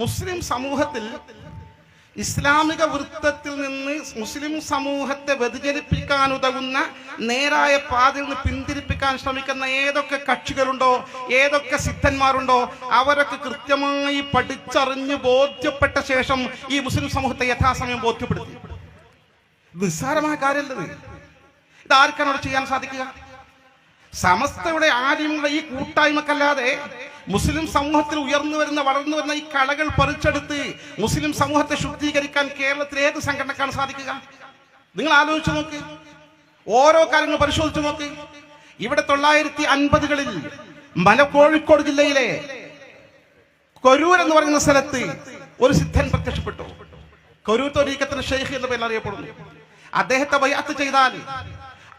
മുസ്ലിം സമൂഹത്തിൽ ഇസ്ലാമിക വൃത്തത്തിൽ നിന്ന് മുസ്ലിം സമൂഹത്തെ വ്യതിചലിപ്പിക്കാൻ ഉതകുന്ന നേരായ പാതയിൽ നിന്ന് പിന്തിരിപ്പിക്കാൻ ശ്രമിക്കുന്ന ഏതൊക്കെ കക്ഷികളുണ്ടോ ഏതൊക്കെ സിദ്ധന്മാരുണ്ടോ അവരൊക്കെ കൃത്യമായി പഠിച്ചറിഞ്ഞ് ബോധ്യപ്പെട്ട ശേഷം ഈ മുസ്ലിം സമൂഹത്തെ യഥാസമയം ബോധ്യപ്പെടുത്തി. നിസ്സാരമായ കാര്യമല്ലത്. ഇത് ആർക്കാണ് അവിടെ ചെയ്യാൻ സാധിക്കുക? സമസ്തയുടെ ആദ്യമുള്ള ഈ കൂട്ടായ്മക്കല്ലാതെ മുസ്ലിം സമൂഹത്തിൽ ഉയർന്നു വരുന്ന വളർന്നു വരുന്ന ഈ കളകൾ പറിച്ചെടുത്ത് മുസ്ലിം സമൂഹത്തെ ശുദ്ധീകരിക്കാൻ കേരളത്തിലെ ഏത് സംഘടനക്കാണ് സാധിക്കുക? നിങ്ങൾ ആലോചിച്ചു നോക്ക്. ഓരോ കാര്യങ്ങൾ പരിശോധിച്ചു നോക്ക്. ഇവിടെ തൊള്ളായിരത്തി അൻപതുകളിൽ മല കോഴിക്കോട് ജില്ലയിലെ കൊരൂർ എന്ന് പറയുന്ന സ്ഥലത്ത് ഒരു സിദ്ധൻ പ്രത്യക്ഷപ്പെട്ടു. കൊരൂർ തൊരീക്കത്തിന് ഷെയ്ഖ് എന്ന പേരിൽ അറിയപ്പെടുന്നു. അദ്ദേഹത്തെ വയ്യാത്ത ചെയ്താൽ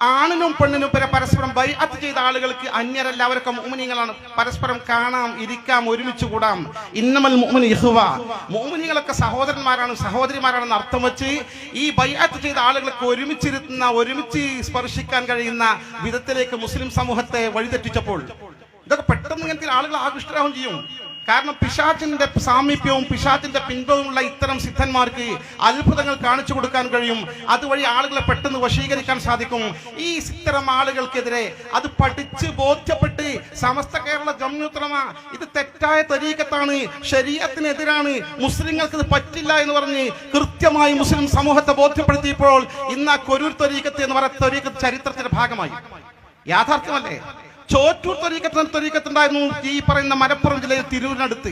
ആണിനും പെണ്ണിനും പേരെ പരസ്പരം ബൈഅത്ത് ചെയ്ത ആളുകൾക്ക് അന്യരല്ല അവരൊക്കെ മോമിനികളാണ് പരസ്പരം കാണാം ഇരിക്കാം ഒരുമിച്ച് കൂടാം. ഇന്നമൽ ഇഹുവ. മോമിനികളൊക്കെ സഹോദരന്മാരാണ് സഹോദരിമാരാണെന്ന് അർത്ഥം വെച്ച് ഈ ബൈഅത്ത് ചെയ്ത ആളുകൾക്ക് ഒരുമിച്ചിരുത്തുന്ന ഒരുമിച്ച് സ്പർശിക്കാൻ കഴിയുന്ന വിധത്തിലേക്ക് മുസ്ലിം സമൂഹത്തെ വഴിതെറ്റിച്ചപ്പോൾ ഇതൊക്കെ പെട്ടെന്ന് ഇങ്ങനത്തെ ആളുകൾ ആകൃഷ്ടരാകും ചെയ്യും. കാരണം പിശാചിന്റെ സാമീപ്യവും പിശാചിന്റെ പിൻബവുമുള്ള ഇത്തരം സിദ്ധന്മാർക്ക് അത്ഭുതങ്ങൾ കാണിച്ചു കൊടുക്കാൻ കഴിയും. അതുവഴി ആളുകളെ പെട്ടെന്ന് വശീകരിക്കാൻ സാധിക്കും. ഈ ഇത്തരം ആളുകൾക്കെതിരെ അത് പഠിച്ച് ബോധ്യപ്പെട്ട് സമസ്ത കേരള ജമ്യൂത്രമ ഇത് തെറ്റായ തരീക്കത്താണ് ശരീരത്തിനെതിരാണ് മുസ്ലിങ്ങൾക്ക് ഇത് പറ്റില്ല എന്ന് പറഞ്ഞ് കൃത്യമായി മുസ്ലിം സമൂഹത്തെ ബോധ്യപ്പെടുത്തിയപ്പോൾ ഇന്ന് ആ കൊരൂർ തൊരീക്കത്ത് എന്ന് പറയുന്ന തരീക്കത്ത് ചരിത്രത്തിന്റെ ഭാഗമായി. യാഥാർത്ഥ്യമല്ലേ? ചോറ്റൂർ തൊരീക്കത്ത് തൊരീക്കത്തുണ്ടായിരുന്നു ഈ പറയുന്ന മലപ്പുറം ജില്ലയിൽ തിരൂരിനടുത്ത്.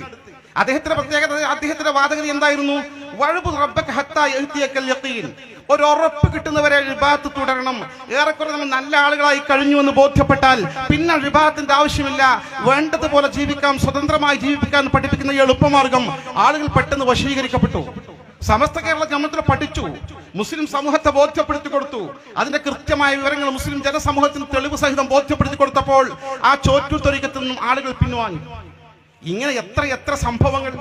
അദ്ദേഹത്തിന്റെ പ്രത്യേകത അദ്ദേഹത്തിന്റെ വാദഗതി എന്തായിരുന്നു? വഴുപു റബ്ബക ഹത്താ യഹ്തിയക്കൽ യഖീൻ ഒരു ഉറപ്പ് കിട്ടുന്നവരെ റിബാത്ത് തുടരണം. ഏറെക്കുറെ നമ്മൾ നല്ല ആളുകളായി കഴിഞ്ഞു എന്ന് ബോധ്യപ്പെട്ടാൽ പിന്നെ റിബാത്തിന്റെ ആവശ്യമില്ല. വേണ്ടതുപോലെ ജീവിക്കാം സ്വതന്ത്രമായി ജീവിപ്പിക്കാൻ പഠിപ്പിക്കുന്ന ഈ എളുപ്പമാർഗം ആളുകൾ പെട്ടെന്ന് വശീകരിക്കപ്പെട്ടു. സമസ്ത കേരള ജമത്തിൽ പഠിച്ചു. മുസ്ലിം സമൂഹത്തെ ബോധ്യപ്പെടുത്തി കൊടുത്തു. അതിന്റെ കൃത്യമായ വിവരങ്ങൾ മുസ്ലിം ജനസമൂഹത്തിന് തെളിവ് സഹിതം ബോധ്യപ്പെടുത്തി കൊടുത്തപ്പോൾ ആ ചോറ്റു തൊരിക്കത്തിൽ നിന്നും ആളുകൾ പിൻവാങ്ങി. ഇങ്ങനെ എത്ര എത്ര സംഭവങ്ങൾ.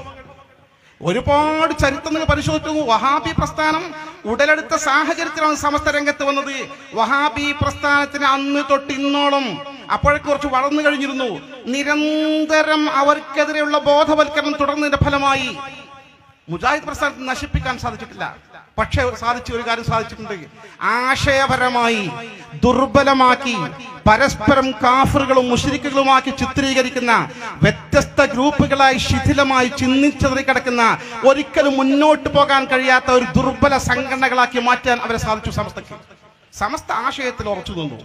ഒരുപാട് ചരിത്രങ്ങൾ പരിശോധിച്ചു. വഹാബി പ്രസ്ഥാനം ഉടലെടുത്ത സാഹചര്യത്തിലാണ് സമസ്ത രംഗത്ത് വന്നത്. വഹാബി പ്രസ്ഥാനത്തിന് അന്ന് തൊട്ട് ഇന്നോളം അപ്പോഴൊക്കെ കുറച്ച് വളർന്നു കഴിഞ്ഞിരുന്നു. നിരന്തരം അവർക്കെതിരെയുള്ള ബോധവൽക്കരണം തുടർന്നതിന്റെ ഫലമായി മുജാഹിദ് പ്രസ്ഥാനത്തെ നശിപ്പിക്കാൻ സാധിച്ചിട്ടില്ല. പക്ഷേ സാധിച്ച ഒരു കാര്യം സാധിച്ചിട്ടുണ്ട്. ആശയപരമായി ദുർബലമാക്കി പരസ്പരം കാഫറുകളും മുഷരിക്കുകളുമാക്കി ചിത്രീകരിക്കുന്ന വ്യത്യസ്ത ഗ്രൂപ്പുകളായി ശിഥിലമായി ചിന്തിച്ചതറി കിടക്കുന്ന ഒരിക്കലും മുന്നോട്ട് പോകാൻ കഴിയാത്ത ഒരു ദുർബല സംഘടനകളാക്കി മാറ്റാൻ അവരെ സാധിച്ചു സമസ്തയ്ക്ക്. സമസ്ത ആശയത്തിൽ ഉറച്ചു നിന്നു.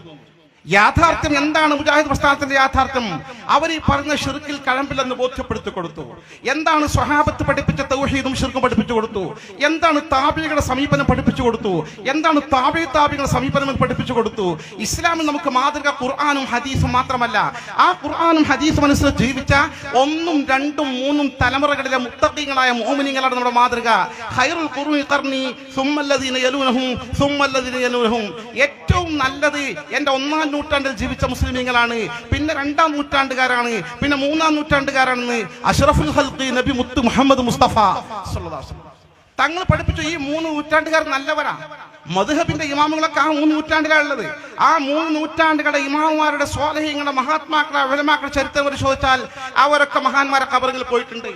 യാഥാർത്ഥ്യം എന്താണ്? മുജാഹിദ് പ്രസ്ഥാനത്തിന്റെ യാഥാർത്ഥ്യം. അവർ ഈ പറഞ്ഞ ഷിർക്കിൽ കഴമ്പില്ലെന്ന് ബോധ്യപ്പെടുത്തി കൊടുത്തു. എന്താണ് സ്വഹാബത്ത് പഠിപ്പിച്ച തൗഹീദും ഷിർക്കും പഠിപ്പിച്ചു കൊടുത്തു? എന്താണ് താപികളുടെ സമീപനം പഠിപ്പിച്ചു കൊടുത്തു? എന്താണ് താപി താപികളുടെ സമീപനം പഠിപ്പിച്ചു കൊടുത്തു? ഇസ്ലാമിൽ നമുക്ക് മാതൃക ഖുർആാനും ഹദീസും മാത്രമല്ല. ആ ഖുർആാനും ഹദീസും അനുസരിച്ച് ജീവിച്ച ഒന്നും രണ്ടും മൂന്നും തലമുറകളിലെ മുത്തീങ്ങളായ മോമിനിങ്ങളാണ് നമ്മുടെ മാതൃക. ഖുർനി ഖർനി സുമ്മല്ലദീന യലൂനഹും സുമ്മല്ലദീന യലൂനഹും. ഏറ്റവും നല്ലത് എന്റെ ഒന്നാം നൂറ്റാണ്ടിൽ ജീവിച്ച മുസ്ലിമീങ്ങളാണ്. പിന്നെ രണ്ടാം നൂറ്റാണ്ടുകാരാണ്. പിന്നെ മൂന്നാം നൂറ്റാണ്ടുകാരാണെന്ന് അഷറഫുൽ ഹൽക്കി നബി മുത്ത് മുഹമ്മദ് മുസ്തഫ. തങ്ങൾ പഠിപ്പിച്ചു ഈ മൂന്ന് നൂറ്റാണ്ടുകാർ നല്ലവരാ. മധുഹബിന്റെ ഇമാമുകളൊക്കെ ആ മൂന്ന് നൂറ്റാണ്ടിലാണുള്ളത് ആ മൂന്ന് നൂറ്റാണ്ടുകളുടെ ഇമാമുമാരുടെ സ്വാധീനങ്ങളുടെ മഹാത്മാക്കളുടെ അവലമാക്കളുടെ ചരിത്രം പരിശോധിച്ചാൽ അവരൊക്കെ മഹാന്മാരെ കബറുകളിൽ പോയിട്ടുണ്ട്.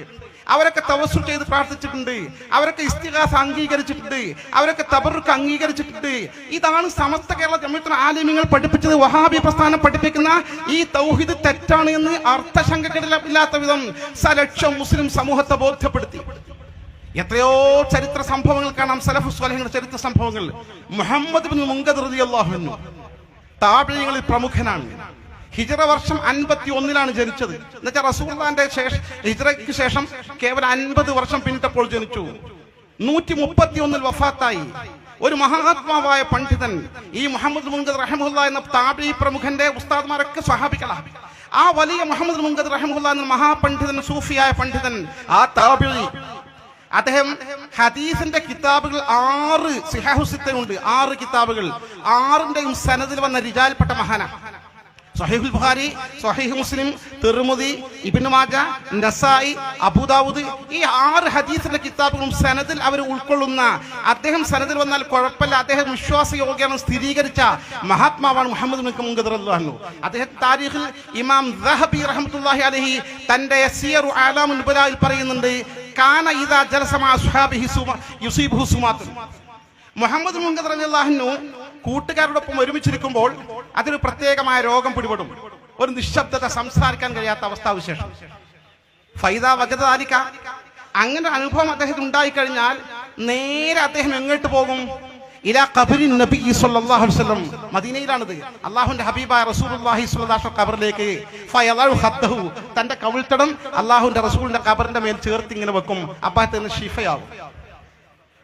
അവരൊക്കെ തവസ്സു ചെയ്ത് പ്രാർത്ഥിച്ചിട്ടുണ്ട്. അവരൊക്കെ ഇസ്തിഹാസ അംഗീകരിച്ചിട്ടുണ്ട്. അവരൊക്കെ തബറുക്ക് അംഗീകരിച്ചിട്ടുണ്ട്. ഇതാണ് സമസ്ത കേരള ജമിയത്തിന് ആലിമ്യങ്ങൾ പഠിപ്പിച്ചത്. വഹാബി പ്രസ്ഥാനം പഠിപ്പിക്കുന്ന ഈ തൗഹിദ് തെറ്റാണ് എന്ന് അർത്ഥശങ്കകളില്ലാത്ത വിധം സലക്ഷം മുസ്ലിം സമൂഹത്തെ ബോധ്യപ്പെടുത്തി. എത്രയോ ചരിത്ര സംഭവങ്ങൾ കാണാം. സലഫു സ്വാലഹങ്ങളുടെ ചരിത്ര സംഭവങ്ങൾ. മുഹമ്മദ് ബിൻ മുങ്കദ് റളിയല്ലാഹു അൻഹു. താപീയങ്ങളിൽ പ്രമുഖനാണ്. ഹിജറ വർഷം അൻപത്തി ഒന്നിലാണ് ജനിച്ചത്. എന്നുവെച്ചാൽ റസൂർദാന്റെ ശേഷം ഹിജറയ്ക്ക് ശേഷം കേവലം അൻപത് വർഷം പിന്നിട്ടപ്പോൾ ജനിച്ചു. നൂറ്റി മുപ്പത്തി ഒന്നിൽ വഫാത്തായി. ഒരു മഹാത്മാവായ പണ്ഡിതൻ ഈ മുഹമ്മദ് മുൻഗദ് റഹമുല്ല എന്ന താബി പ്രമുഖന്റെ ഉസ്താദ്മാരൊക്കെ സ്വഹാബികളാണ് ആ വലിയ മുഹമ്മദ് മുൻഗദ് റഹമുല്ല എന്ന മഹാപണ്ഡിതൻ സൂഫിയായ പണ്ഡിതൻ ആ താബി അദ്ദേഹം ഹദീസിന്റെ കിതാബുകൾ ആറ് സിഹാഹുസിത്തുണ്ട് ആറ് കിതാബുകൾ. ആറിന്റെയും സനദിൽ വന്ന റിജാൽപ്പെട്ട മഹാന. സഹീഹുൽ ബുഖാരി സഹീഹ് മുസ്ലിം തിർമുദി ഇബ്നു മാജ നസായി അബൂദാവൂദ് ഈ ആറ് ഹദീസിന്റെ കിതാബുകളും സനദിൽ അവർ ഉൾക്കൊള്ളുന്ന അദ്ദേഹം സനദിൽ വന്നാൽ കുഴപ്പമില്ല. അദ്ദേഹം വിശ്വാസയോഗ്യമാണ് സ്ഥിരീകരിച്ച മഹാത്മാവാണ് മുഹമ്മദ് റളിയല്ലാഹു അദ്ദേഹം താരീഖിൽ ഇമാം ദഹബി റഹ്മത്തുള്ളാഹി അലൈഹി തന്റെ സിയറു ആലാമുൽ നുബലായിൽ പറയുന്നുണ്ട് കാന ഇദാ ജലസ മ അസ്ഹാബിഹി സുമ- യുസീബുഹു സുമാത്തുൻ. മുഹമ്മദ് മുങ്കദ് അല്ലാഹു കൂട്ടുകാരോടൊപ്പം ഒരുമിച്ചിരിക്കുമ്പോൾ അതിന് പ്രത്യേകമായ രോഗം പിടിപെടും. ഒരു നിശബ്ദത സംസാരിക്കാൻ കഴിയാത്ത അവസ്ഥാവിശേഷം ഫൈദ വകതാലിക്ക അങ്ങനെ അനുഭവം അദ്ദേഹത്തിന് ഉണ്ടായിക്കഴിഞ്ഞാൽ നേരെ അദ്ദേഹം എങ്ങോട്ട് പോകും? ഇലാ ഖബരി നബി സല്ലല്ലാഹു അലൈഹി വസല്ലം. മദീനയിലാണിത്. അല്ലാഹുവിന്റെ ഹബീബായ റസൂലുള്ളാഹി സ്വല്ലല്ലാഹു ഖബറിലേക്ക്. ഫയലഹു ഖദ്ദഹു തന്റെ കവിൾത്തടം അള്ളാഹുവിന്റെ റസൂലിന്റെ ഖബറിന്റെ മേൽ ചേർത്ത് ഇങ്ങനെ വെക്കും. ഷിഫയാവും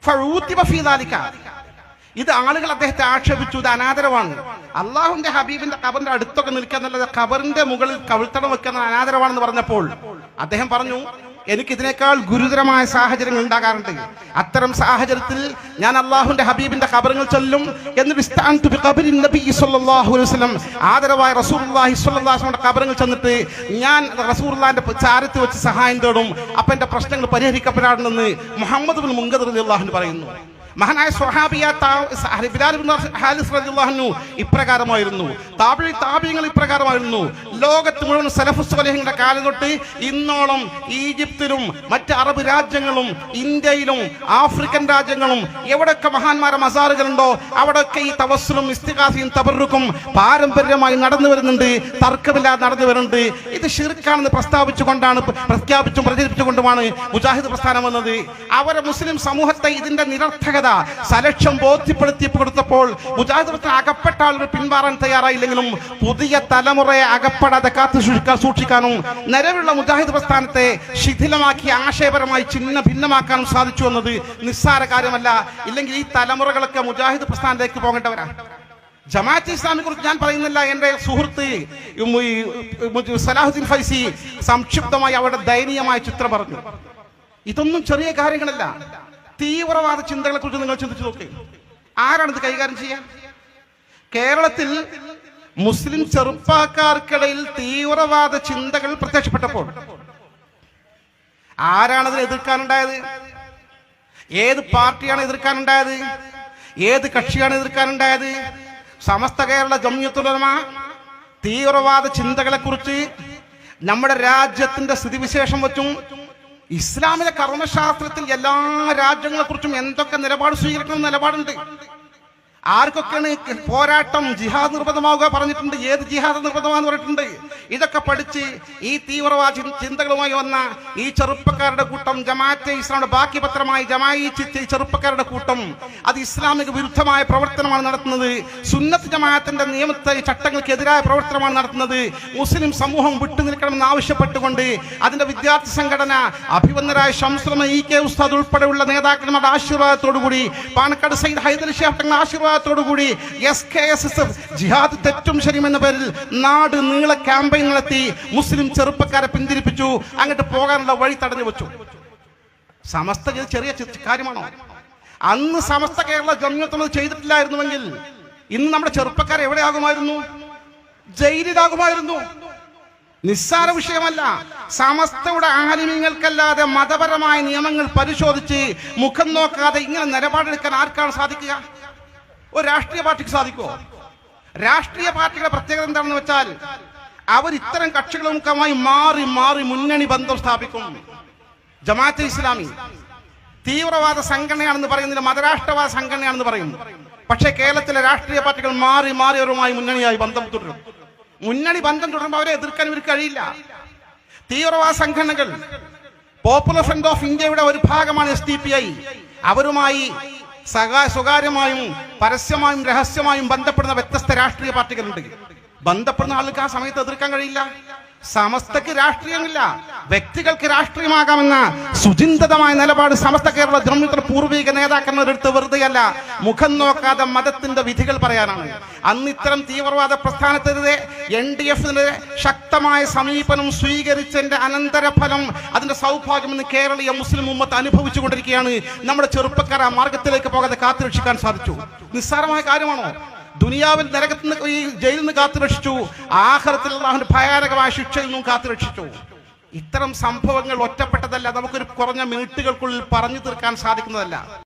ഫഊത്തിബ ഫീ ദാലിക. ഇത് ആളുകൾ അദ്ദേഹത്തെ ആക്ഷേപിച്ചു. ഇത് അനാദരവാണ്. അള്ളാഹുന്റെ ഹബീബിന്റെ കബറിന്റെ അടുത്തൊക്കെ നിൽക്കുക എന്നുള്ളത് കബറിന്റെ മുകളിൽ കവിൾത്തടം വെക്കുന്ന അനാദരവാണെന്ന് പറഞ്ഞപ്പോൾ അദ്ദേഹം പറഞ്ഞു എനിക്ക് ഇതിനേക്കാൾ ഗുരുതരമായ സാഹചര്യങ്ങൾ ഉണ്ടാകാറുണ്ട്. അത്തരം സാഹചര്യത്തിൽ ഞാൻ അള്ളാഹുന്റെ ഹബീബിന്റെ ഖബറുകൾ ചൊല്ലും വസല്ലം ആദരവായ വസല്ലം ഖബറുകൾ ചെന്നിട്ട് ഞാൻ റസൂലുള്ളാഹിന്റെ ചാരത്ത് വെച്ച് സഹായം തേടും. അപ്പൊ എന്റെ പ്രശ്നങ്ങൾ പരിഹരിക്കപ്പെടാറുണ്ടെന്ന് മുഹമ്മദ് മുങ്കദ് അൻഹു പറയുന്നു. മഹാനായ സ്വഹാബിയ അൻഹു ഇപ്രകാരമായിരുന്നു. താബിഴി താബിയങ്ങൾ ഇപ്രകാരമായിരുന്നു. ലോകത്ത് മുഴുവൻ സലഫു സ്വലഹിങ്ങളുടെ കാലം തൊട്ട് ഇന്നോളം ഈജിപ്തിലും മറ്റ് അറബ് രാജ്യങ്ങളും ഇന്ത്യയിലും ആഫ്രിക്കൻ രാജ്യങ്ങളും എവിടെയൊക്കെ മഹാന്മാരെ മസാറുകളുണ്ടോ അവിടെയൊക്കെ ഈ തവസ്സുലും ഇസ്തിഹാസിയും തബറുക്കും പാരമ്പര്യമായി നടന്നു വരുന്നുണ്ട് തർക്കമില്ലാതെ നടന്നു വരുന്നുണ്ട്. ഇത് ഷിർക്കാണെന്ന് പ്രസ്താവിച്ചുകൊണ്ടാണ് പ്രഖ്യാപിച്ചും പ്രചരിപ്പിച്ചുകൊണ്ടുമാണ് മുജാഹിദ് പ്രസ്ഥാനം വന്നത്. അവരെ മുസ്ലിം സമൂഹത്തെ ഇതിന്റെ നിരർത്ഥകത സലക്ഷം ബോധ്യപ്പെടുത്തി കൊടുത്തപ്പോൾ മുജാഹിദ് പ്രസ്ഥാനം അകപ്പെട്ട ആളുകൾ പിന്മാറാൻ തയ്യാറായില്ലെങ്കിലും പുതിയ തലമുറയെ അകപ്പെടാതെ കാത്തു സൂക്ഷിക്കാൻ സൂക്ഷിക്കാനും നിലവിലുള്ള മുജാഹിദ് പ്രസ്ഥാനത്തെ ശിഥിലമാക്കി ആശയപരമായി ചിഹ്ന ഭിന്നമാക്കാനും സാധിച്ചു എന്നത് നിസ്സാര കാര്യമല്ല. ഇല്ലെങ്കിൽ ഈ തലമുറകളൊക്കെ മുജാഹിദ് പ്രസ്ഥാനത്തേക്ക് പോകേണ്ടവരാണ് ജമാഅത്ത് ഇസ്ലാമിനെ കുറിച്ച് ഞാൻ പറയുന്നില്ല. എന്റെ സുഹൃത്ത് സലാഹുദ്ദീൻ ഫൈസി സംക്ഷിപ്തമായി അവരുടെ ദയനീയമായ ചിത്രം പറഞ്ഞു. ഇതൊന്നും ചെറിയ കാര്യങ്ങളല്ല. തീവ്രവാദ ചിന്തകളെ കുറിച്ച് നിങ്ങൾ ചിന്തിച്ചു നോക്കി. ആരാണ് ഇത് കൈകാര്യം ചെയ്യാൻ? കേരളത്തിൽ മുസ്ലിം ചെറുപ്പക്കാർക്കിടയിൽ തീവ്രവാദ ചിന്തകൾ പ്രത്യക്ഷപ്പെട്ടപ്പോൾ ആരാണതിനെ എതിർക്കാനുണ്ടായത്? ഏത് പാർട്ടിയാണ് എതിർക്കാനുണ്ടായത്? ഏത് കക്ഷിയാണ് എതിർക്കാനുണ്ടായത്? സമസ്ത കേരള ജമ്യത്തുലമ തീവ്രവാദ ചിന്തകളെ കുറിച്ച് നമ്മുടെ രാജ്യത്തിന്റെ സ്ഥിതിവിശേഷം വെച്ചും ഇസ്ലാമിലെ കർമ്മശാസ്ത്രത്തിൽ എല്ലാ രാജ്യങ്ങളെക്കുറിച്ചും എന്തൊക്കെ നിലപാട് സ്വീകരിക്കണം നിലപാടുണ്ട്. ആർക്കൊക്കെയാണ് പോരാട്ടം ജിഹാദ് നിർബന്ധമാവുക പറഞ്ഞിട്ടുണ്ട്? ഏത് ജിഹാദ് നിർബന്ധമാന്ന് പറഞ്ഞിട്ടുണ്ട്? ഇതൊക്കെ പഠിച്ച് ഈ തീവ്രവാദ ചിന്തകളുമായി വന്ന ഈ ചെറുപ്പക്കാരുടെ കൂട്ടം ജമാഅത്തെ ഇസ്ലാമിന്റെ ബാക്കി പത്രമായി ജമായി ഈ ചെറുപ്പക്കാരുടെ കൂട്ടം അത് ഇസ്ലാമിക വിരുദ്ധമായ പ്രവർത്തനമാണ് നടത്തുന്നത്. സുന്നത്ത് ജമാഅത്തിന്റെ നിയമത്തെ ചട്ടങ്ങൾക്കെതിരായ പ്രവർത്തനമാണ് നടത്തുന്നത്. മുസ്ലിം സമൂഹം വിട്ടുനിൽക്കണമെന്ന് ആവശ്യപ്പെട്ടുകൊണ്ട് അതിന്റെ വിദ്യാർത്ഥി സംഘടന അഭിവന്ദരായ ഷംസുലമ ഇ കെ ഉസ്താദ് ഉൾപ്പെടെയുള്ള നേതാക്കന്മാരുടെ ആശീർവാദത്തോടുകൂടി പാണക്കാട് സൈദ് ഹൈദർ ഷിഹാബ് തങ്ങളുടെ ആശീർവാദത്തോടുകൂടി S K S S F ജിഹാദ് തെറ്റും ശരിയും എന്ന പേരിൽ നാട് നീള ക്യാമ്പയിൻ നടത്തി മുസ്ലിം ചെറുപ്പക്കാരെ പിന്തിരിപ്പിച്ചു. അങ്ങോട്ട് പോകാനുള്ള വഴി തടഞ്ഞു വെച്ചു. സമസ്ത ചെറിയ കാര്യമാണോ? അന്ന് സമസ്ത കേരള ജമ്യത്തൊന്നും ചെയ്തിട്ടില്ലായിരുന്നുവെങ്കിൽ ഇന്ന് നമ്മുടെ ചെറുപ്പക്കാർ എവിടെയാകുമായിരുന്നു? ജയിലിലാകുമായിരുന്നു. നിസ്സാര വിഷയമല്ല. സമസ്തയുടെ ആലിമ്യങ്ങൾക്കല്ലാതെ മതപരമായ നിയമങ്ങൾ പരിശോധിച്ച് മുഖം നോക്കാതെ ഇങ്ങനെ നിലപാടെടുക്കാൻ ആർക്കാണ് സാധിക്കുക? ഒരു രാഷ്ട്രീയ പാർട്ടിക്ക് സാധിക്കുമോ രാഷ്ട്രീയ പാർട്ടിയുടെ പ്രത്യേകത എന്താണെന്ന് വെച്ചാൽ അവർ ഇത്തരം കക്ഷികളുമായി മാറി മാറി മുന്നണി ബന്ധം സ്ഥാപിക്കും. ജമാഅത്തെ ഇസ്ലാമി തീവ്രവാദ സംഘടനയാണെന്ന് പറയുന്നില്ല മതരാഷ്ട്രവാദ സംഘടനയാണെന്ന് പറയുന്നു പക്ഷേ കേരളത്തിലെ രാഷ്ട്രീയ പാർട്ടികൾ മാറി മാറി അവരുമായി മുന്നണിയായി ബന്ധം തുടരും. മുന്നണി ബന്ധം തുടരുമ്പോൾ അവരെ എതിർക്കാൻ ഇവർക്ക് കഴിയില്ല. തീവ്രവാദ സംഘടനകൾ പോപ്പുലർ ഫ്രണ്ട് ഓഫ് ഇന്ത്യയുടെ ഒരു ഭാഗമാണ് എസ് പി ഐ അവരുമായി സകാ സ്വകാര്യമായും പരസ്യമായും രഹസ്യമായും ബന്ധപ്പെടുന്ന വ്യത്യസ്ത രാഷ്ട്രീയ പാർട്ടികളുണ്ട്. ബന്ധപ്പെടുന്ന ആൾക്ക് ആ സമയത്ത് എതിർക്കാൻ കഴിയില്ല. സമസ്തക്ക് രാഷ്ട്രീയമില്ല. വ്യക്തികൾക്ക് രാഷ്ട്രീയമാകാമെന്ന സുചിന്തിതമായ നിലപാട് സമസ്ത കേരള ജമ്മിത്ര പൂർവിക നേതാക്കന്മാരെടുത്ത് വെറുതെയല്ല മുഖം നോക്കാതെ മതത്തിന്റെ വിധികൾ പറയാനാണ്. അന്ന് ഇത്തരം തീവ്രവാദ പ്രസ്ഥാനത്തിനെതിരെ എൻ ഡി എഫിനെതിരെ ശക്തമായ സമീപനം സ്വീകരിച്ചതിന്റെ അനന്തരഫലം അതിന്റെ സൗഭാഗ്യം ഇന്ന് കേരളീയ മുസ്ലിം ഉമ്മത്ത് അനുഭവിച്ചു കൊണ്ടിരിക്കുകയാണ് നമ്മുടെ ചെറുപ്പക്കാർ ആ മാർഗത്തിലേക്ക് പോകാതെ കാത്തുരക്ഷിക്കാൻ സാധിച്ചു. നിസ്സാരമായ കാര്യമാണോ? ദുനിയാവിൽ നരകത്തിൽ നിന്ന് ഈ ജയിലിൽ നിന്ന് കാത്തുരക്ഷിച്ചു ആഹ്റത്തിൽ അള്ളാഹുവിന്റെ ഭയാനകമായ ശിക്ഷയിൽ നിന്നും കാത്തുരക്ഷിച്ചു ഇത്തരം സംഭവങ്ങൾ ഒറ്റപ്പെട്ടതല്ല. നമുക്കൊരു കുറഞ്ഞ മിനിറ്റുകൾക്കുള്ളിൽ പറഞ്ഞു തീർക്കാൻ സാധിക്കുന്നതല്ല.